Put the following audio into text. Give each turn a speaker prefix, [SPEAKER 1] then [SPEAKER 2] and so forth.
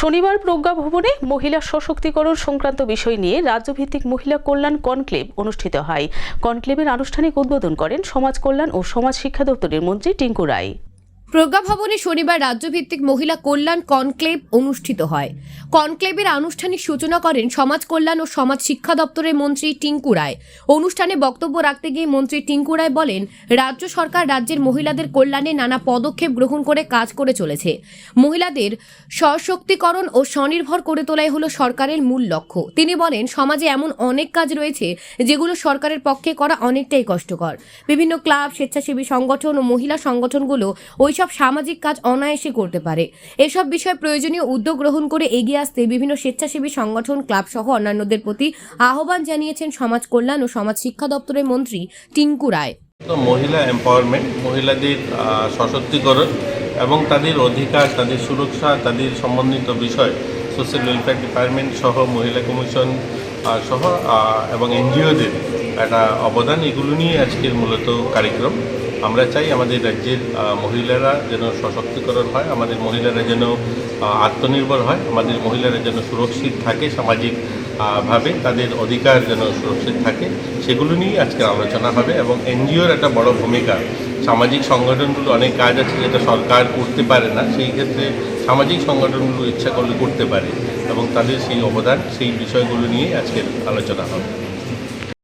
[SPEAKER 1] শনিবার প্রজ্ঞা ভবনে মহিলা সশক্তিকরণ সংক্রান্ত বিষয় নিয়ে রাজ্যভিত্তিক মহিলা কল্যাণ কনক্লেভ অনুষ্ঠিত হয় কনক্লেভের আনুষ্ঠানিক উদ্বোধন করেন সমাজ কল্যাণ ও সমাজ শিক্ষা দপ্তরের মন্ত্রী টিঙ্কু রায়
[SPEAKER 2] প্রজ্ঞা ভবনে শনিবার রাজ্যভিত্তিক মহিলা কল্যাণ কনক্লেভ অনুষ্ঠিত হয় কনক্লেভের আনুষ্ঠানিক সূচনা করেন সমাজ কল্যাণ ও সমাজ শিক্ষা দপ্তরের মন্ত্রী টিঙ্কু রায় অনুষ্ঠানে বক্তব্য রাখতে গিয়ে মন্ত্রী টিঙ্কু রায় বলেন রাজ্য সরকার রাজ্যের মহিলাদের কল্যাণে নানা পদক্ষেপ গ্রহণ করে কাজ করে চলেছে মহিলাদের সশক্তিকরণ ও স্বনির্ভর করে তোলাই হলো সরকারের মূল লক্ষ্য তিনি বলেন সমাজে এমন অনেক কাজ রয়েছে যেগুলো সরকারের পক্ষে করা অনেকটাই কষ্টকর বিভিন্ন ক্লাব স্বেচ্ছাসেবী সংগঠন ও মহিলা সংগঠনগুলো ওই এইসব সামাজিক কাজ অনায়াসে করতে পারে এসব বিষয়ে প্রয়োজনীয় উদ্যোগ গ্রহণ করে এগিয়ে আসতে বিভিন্ন স্বেচ্ছাসেবী সংগঠন ক্লাব সহ অন্যান্যদের প্রতি আহ্বান জানিয়েছেন সমাজ কল্যাণ ও সমাজ শিক্ষা দপ্তরের মন্ত্রী টিঙ্কু রায়
[SPEAKER 3] মহিলা এম্পাওয়ারমেন্ট মহিলাদের সশক্তিকরণ এবং তাদের অধিকার তাদের সুরক্ষা তাদের সম্বন্ধিত বিষয় সোশ্যাল ওয়েলফেয়ার ডিপার্টমেন্ট সহ মহিলা কমিশন সহ এবং এনজিওদের একটা অবদান এগুলো নিয়ে আজকের মূলত কার্যক্রম আমরা চাই আমাদের রাজ্যের মহিলারা যেন সশক্তিকরণ হয় আমাদের মহিলারা যেন আত্মনির্ভর হয় আমাদের মহিলারা যেন সুরক্ষিত থাকে সামাজিক ভাবে তাদের অধিকার যেন সুরক্ষিত থাকে সেগুলো নিয়েই আজকে আলোচনা হবে এবং এনজিওর একটা বড় ভূমিকা সামাজিক সংগঠনগুলো অনেক কাজ আছে যেটা সরকার করতে পারে না সেই ক্ষেত্রে সামাজিক সংগঠনগুলো ইচ্ছা করলে করতে পারে এবং তাদের সেই অবদান সেই বিষয়গুলো নিয়ে আজকের আলোচনা হবে